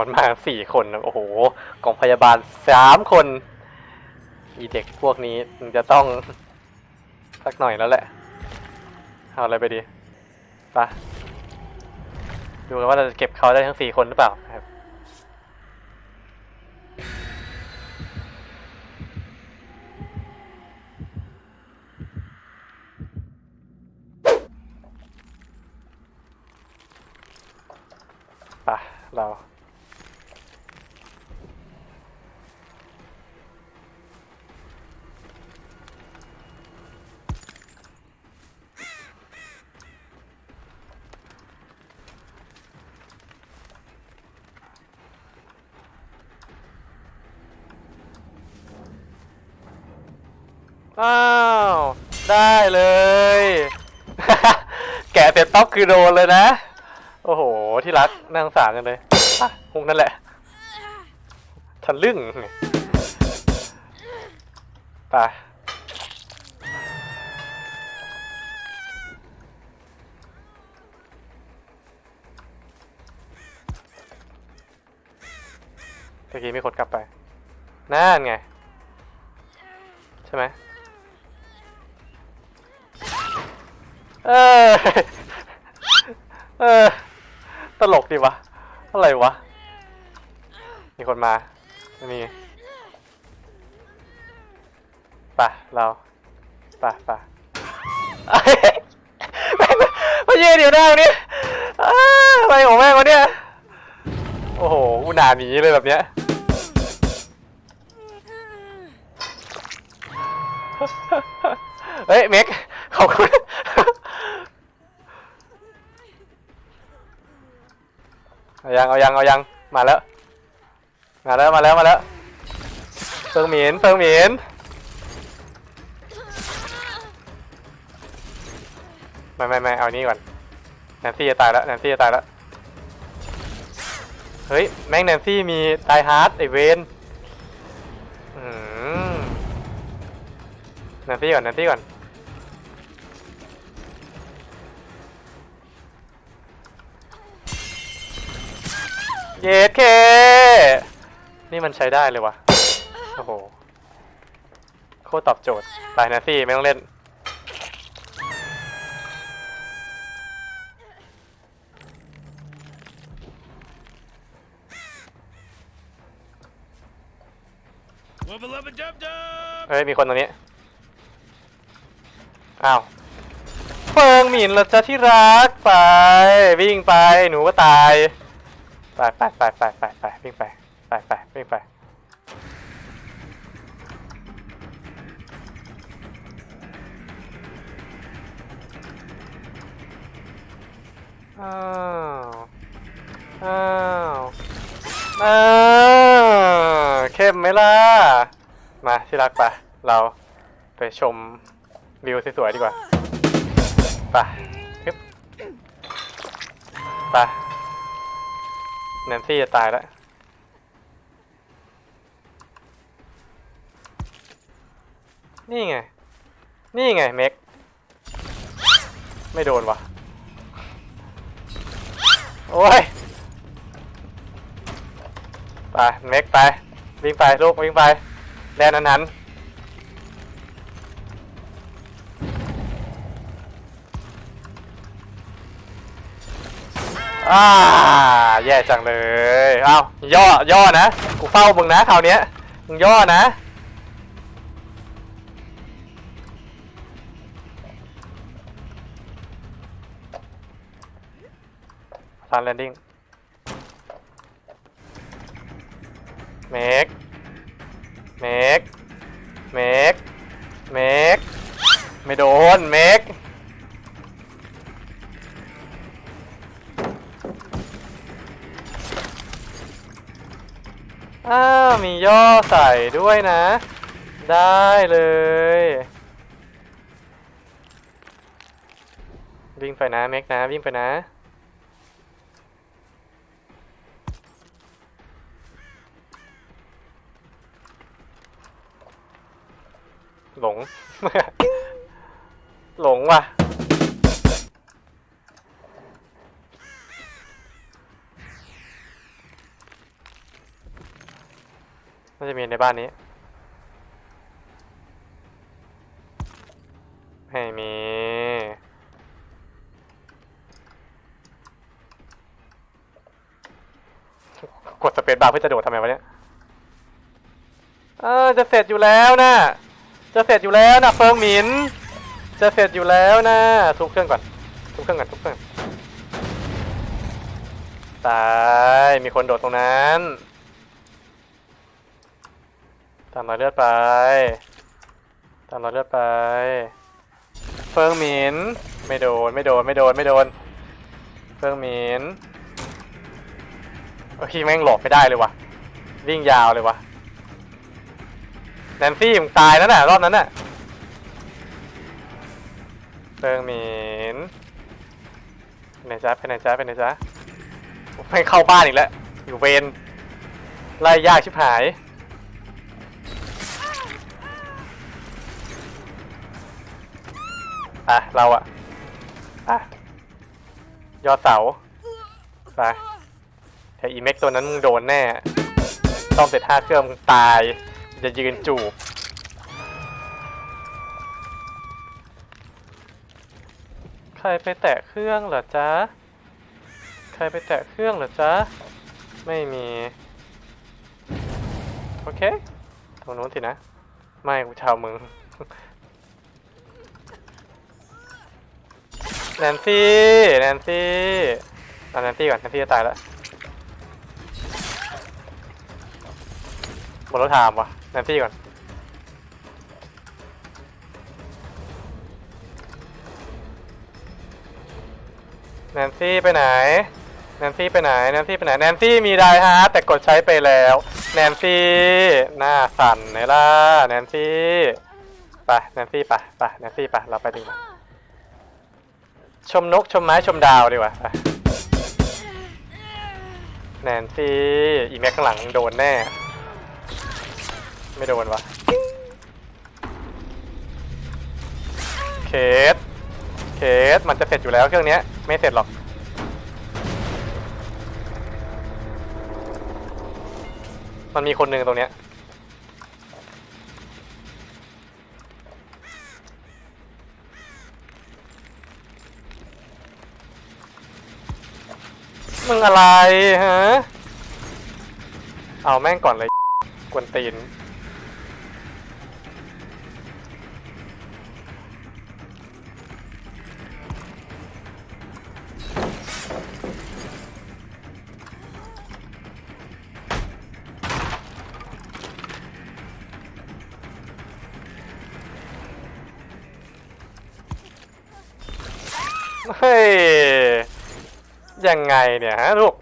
มันมาสี่คนนะโอ้โหกองพยาบาลสามคนอีเด็กพวกนี้มันจะต้องสักหน่อยแล้วแหละ เอาอะไรไปดีไปะดูกันว่าเราจะเก็บเขาได้ทั้งสี่คนหรือเปล่าครับไปะเรา อ้าว ได้เลย แกะเสร็จต๊อกคือโดนเลยนะ โอ้โห ที่รักน่างสารกันเลยอะคงนั่นแหละทะลึ่งไปเมื่อกี้มีคนกลับไปนั่นไง ใช่ไหม เออ เออ ตลกดีวะ อะไรวะ มีคนมาไม่มีป่ะเราป่ะป่ะแม่งมายืนอยู่หน้านี้อ้าอะไรของแม่งวะเนี่ย โอ้โหกูหนาหนีเลยแบบเนี้ยเฮ้ยเม็กขอบคุณ เอา ยังเอายังเอายังมาแล้ว มาแล้วมาแล้วมาแล้วเฟิงหมินเฟิงหมินไม่ไม่ไม่เอานี่ก่อนแนนซี่จะตายแล้วแนนซี่จะตายแล้วเฮ้ยแม่งแนนซี่มีตายฮาร์ดไอเวนแนนซี่ก่อนแนนซี่ก่อน เยสเค นี่มันใช้ได้เลยวะโอ้โห โคตรตอบโจทย์ไปนะซี่ไม่ต้องเล่น เฮ้ย มีคนตรงนี้ อ้าวเฟิงหมินเหราจะที่รักไป วิ่งไปหนูก็ตาย ไปไปไปไปไปไปวิ่งไปไปไปวิ่งไปอ้าวอ้าวอ้าวเข้มไหมล่ะ มาที่รักไปะเราไปชมวิวสวยๆดีกว่าไปฮึบไป แนนซี่จะตายแล้ว นี่ไง นี่ไงเม็ก ไม่โดนวะโอ้ย ไปเม็กไป วิ่งไปลูกวิ่งไปแดนนั้นนั้น อ่าแย่จังเลยเอ้าย่อย่อนะกูเฝ้ามึงนะคราวเนี้ยมึงย่อนะซันแลนดิ้งเมกเมก อ้าวมีย่อใส่ด้วยนะ ได้เลยวิ่งไปนะเมกนะวิ่งไปนะหลง หลงว่ะ จะมีในบ้านนี้ ไม่มี กดสเปซบาร์เพื่อจะโดดทำไมวะเนี่ย เออ จะเสร็จอยู่แล้วนะ จะเสร็จอยู่แล้วนะเฟิงหมิน จะเสร็จอยู่แล้วนะทุบเครื่องก่อน ทุบเครื่องก่อนทุบเครื่อง ตาย มีคนโดดตรงนั้นามรอยเลือดไป ตามรอยเลือดไป เฟิงหมิน ไม่โดน ไม่โดน ไม่โดน ไม่โดน เฟิงหมินโอ้ยแม่งหลบไม่ได้เลยวะวิ่งยาวเลยวะแนนซี่มึงตายแล้วน่ะรอบนั้นน่ะเฟิงหมินไปไหนจ๊ะไปไหนจ๊ะไปไหนจ๊ะไม่งเข้าบ้านอีกแล้ว อยู่เวรไล่ยากชิบหาย อะ เราอะอะ ยอดเสาไปแต่อีเม็กตัวนั้นมึงโดนแน่ซ่อมเสร็จห้าเครื่องมึงตายมึงจะยืนจูบ ใครไปแตะเครื่องเหรอจ๊ะ ใครไปแตะเครื่องเหรอจ๊ะ ไม่มี โอเค ตรงนู้นสินะ ไม่กูชาวมึง แนนซี่แนนซี่เอาแนนซี่ก่อนแนนซี่จะตายแล้วหมดรถถามวะแนนซี่ก่อนแนนซี่ไปไหนแนนซี่ไปไหนแนนซี่ไปไหนแนนซี่มีไดฮาร์ดแต่กดใช้ไปแล้วแนนซี่หน้าสั่นไหนล่ะแนนซี่ไปแนนซี่ไปไปแนนซี่ไปเราไปดีกว่า ชมนกชมไม้ชมดาวดีกว่าแนนซี่อีแม็กข้างหลังโดนแน่ ไม่โดนวะเคสเคสมันจะเสร็จอยู่แล้วเครื่องนี้ไม่เสร็จหรอกมันมีคนหนึ่งตรงเนี้ย มึงอะไรฮะ เอาแม่งก่อนเลย กวนตีน ยังไงเนี่ยฮะลูก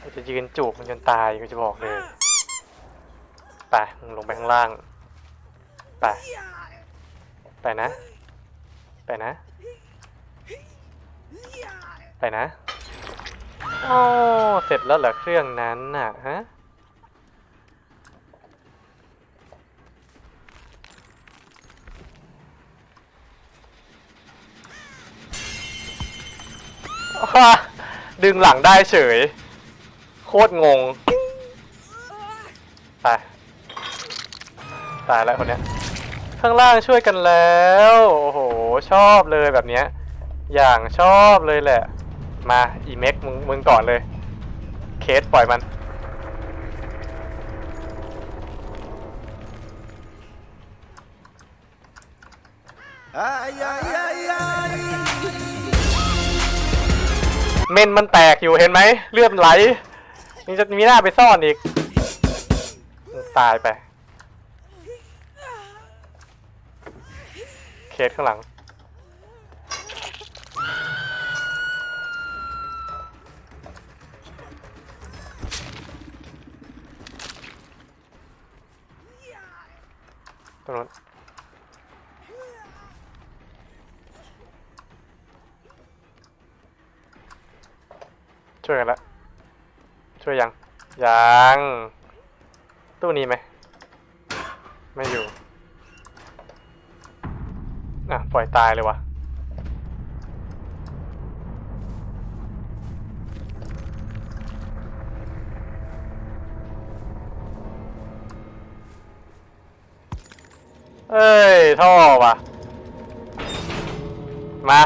กูจะยืนจูบมันจนตายกูจะบอกเลยไปมึงลงไปข้างล่างไปไปนะ ไปนะ ไปนะอ๋อเสร็จแล้วเหรอเครื่องนั้นน่ะฮะ ดึงหลังได้เฉย โคตรงงไปตายแล้วคนเนี้ย ข้างล่างช่วยกันแล้ว โอ้โห ชอบเลยแบบเนี้ย อย่างชอบเลยแหละ มา อีเม็กมึงมึงก่อนเลย เคสปล่อยมัน Ay, ay, ay, ay. เมนมันแตกอยู่เห็นไหมเลือดไหลนี่จะมีหน้าไปซ่อนอีก ตายไป เคสข้างหลัง ตรงนู้น ช่วยกันละช่วยยัง ยัง ตู้นี้ไหม ไม่อยู่อะปล่อยตายเลยวะเอ้ย ท่อว่ะ มา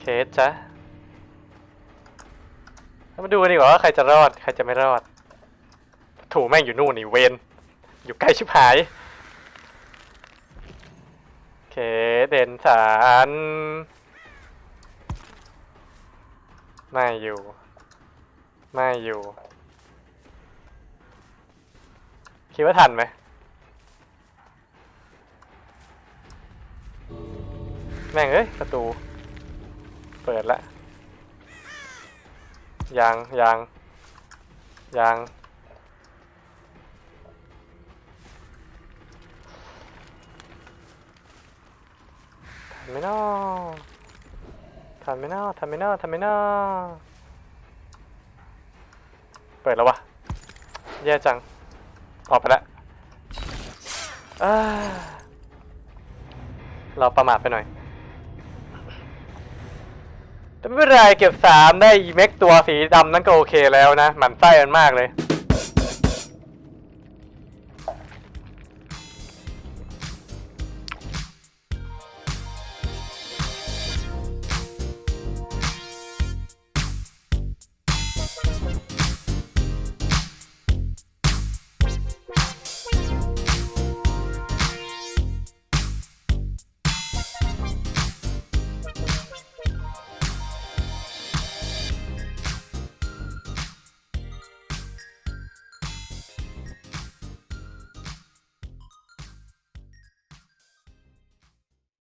เคสจ้ะ มาดูกันดีกว่าว่าใครจะรอดใครจะไม่รอด ถูแม่งอยู่นู่นนี่เวนอยู่ใกล้ชิบหายเคเดนสารไม่อยู่ ไม่อยู่ คิดว่าทันไหมแม่งเอ้ยประตู เปิดละ ยังยังยังทันไหม่นอทันไหม่นอทันไหม่นอทันไหม่นอเปิดแล้ววะแย่จัง ออกไปแล้วเราประมาทไปหน่อย แต่ไม่เป็นไรเก็บสามได้อีเม็กตัวสีดำนั่นก็โอเคแล้วนะหมันไส้มันมากเลย